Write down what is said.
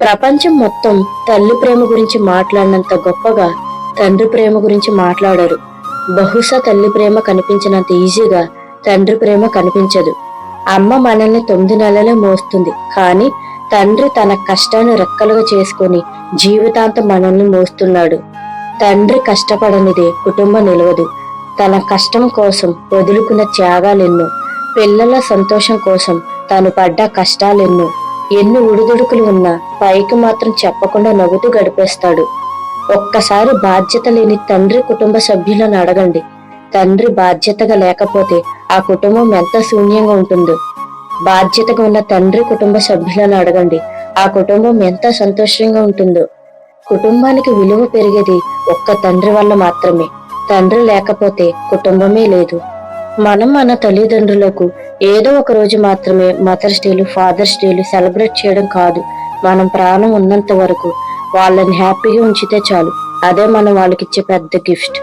ప్రపంచం మొత్తం తల్లి ప్రేమ గురించి మాట్లాడినంత గొప్పగా తండ్రి ప్రేమ గురించి మాట్లాడరు. బహుశా తల్లి ప్రేమ కనిపించినంత ఈజీగా తండ్రి ప్రేమ కనిపించదు. అమ్మ మనల్ని తొమ్మిది నెలలే మోస్తుంది. కానీ తండ్రి తన కష్టాన్ని రెక్కలుగా చేసుకుని జీవితాంతం మనల్ని మోస్తున్నాడు. తండ్రి కష్టపడనిదే కుటుంబం నిలవదు. తన కష్టం కోసం వదులుకున్న త్యాగాలెన్నో పిల్లల సంతోషం కోసం తాను పడ్డ కష్టాలెన్నో ఎన్ని ఉడిదుడుకులు ఉన్నా పైకి మాత్రం చెప్పకుండా నవ్వుతూ గడిపేస్తాడు. ఒక్కసారి బాధ్యత లేని తండ్రి కుటుంబ సభ్యులను అడగండి. తండ్రి బాధ్యతగా లేకపోతే ఆ కుటుంబం ఎంత శూన్యంగా ఉంటుందో. బాధ్యతగా ఉన్న తండ్రి కుటుంబ సభ్యులను అడగండి. ఆ కుటుంబం ఎంత సంతోషంగా ఉంటుందో. కుటుంబానికి విలువ పెరిగేది ఒక్క తండ్రి వల్ల మాత్రమే. తండ్రి లేకపోతే కుటుంబమే లేదు. మనం మన తల్లిదండ్రులకు ఏదో ఒక రోజు మాత్రమే మదర్స్ డేలు ఫాదర్స్ డేలు సెలబ్రేట్ చేయడం కాదు. మనం ప్రాణం ఉన్నంత వరకు వాళ్ళని హ్యాపీగా ఉంచితే చాలు. అదే మనం వాళ్ళకి ఇచ్చే పెద్ద గిఫ్ట్